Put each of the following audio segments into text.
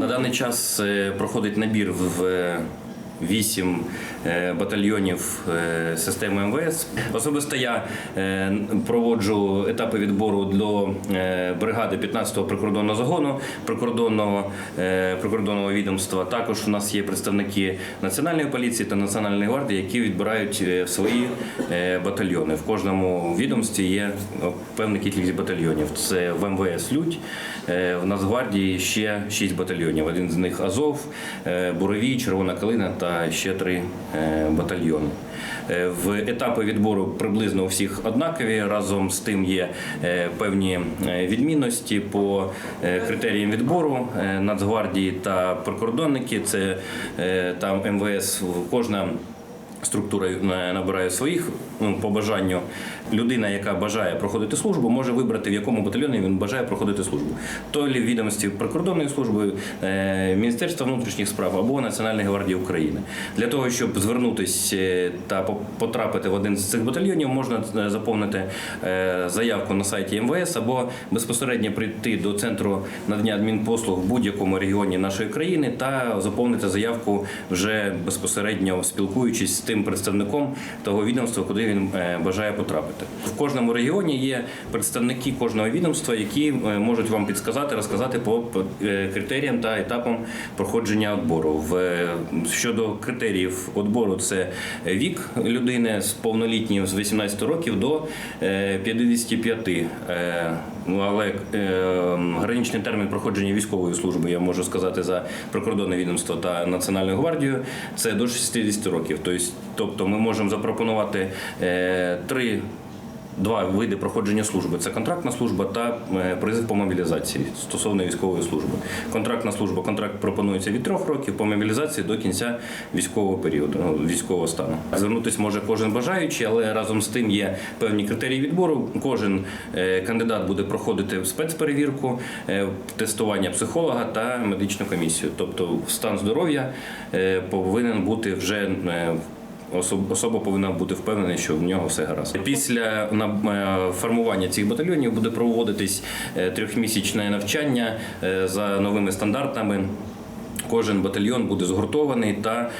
На даний час е, проходить набір в вісім е, батальйонів е, системи МВС. Особисто я е, проводжу етапи відбору до бригади 15-го прикордонного загону прикордонного, прикордонного відомства. Також у нас є представники Національної поліції та Національної гвардії, які відбирають свої батальйони. В кожному відомстві є певна кількість батальйонів. Це в МВС Людь, в Нацгвардії ще шість батальйонів. Один з них Азов, Буровій, Червона Калина та ще три е, батальйони. Е, В етапи відбору приблизно у всіх однакові. Разом з тим є е, певні відмінності по критеріям відбору Нацгвардії та прикордонники. Це там МВС кожна. Структура набирає своїх ну, по бажанню. Людина, яка бажає проходити службу, може вибрати, в якому батальйоні він бажає проходити службу. То лі відомості прикордонної служби, е, Міністерства внутрішніх справ або Національної гвардії України. Для того, щоб звернутися е, та потрапити в один з цих батальйонів, можна е, заповнити заявку на сайті МВС або безпосередньо прийти до центру надання адмінпослуг в будь-якому регіоні нашої країни та заповнити заявку вже безпосередньо спілкуючись з тим представником того відомства, куди він е, бажає потрапити. В кожному регіоні є представники кожного відомства, які е, можуть вам підсказати, розказати по е, критеріям та етапам проходження відбору. Щодо критеріїв відбору, це вік людини з повнолітнім з 18 років до е, 55. Е, Ну, але е, граничний термін проходження військової служби, я можу сказати, за прикордонне відомство та Національну гвардію, це до 60 років. Тобто, тобто ми можемо запропонувати е, три. Два види проходження служби це контрактна служба та е, призив по мобілізації стосовно військової служби. Контрактна служба, контракт пропонується від трьох років по мобілізації до кінця військового періоду, ну, військового стану. Звернутися може кожен бажаючий, але разом з тим є певні критерії відбору. Кожен е, кандидат буде проходити спецперевірку, е, тестування психолога та медичну комісію. Тобто стан здоров'я повинен бути вже Особа повинна бути впевнена, що в нього все гаразд. Після е, формування цих батальйонів буде проводитись е, трьохмісячне навчання е, за новими стандартами. Кожен батальйон буде згуртований та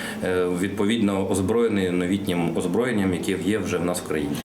відповідно озброєний новітнім озброєнням, яке є вже в нас в країні.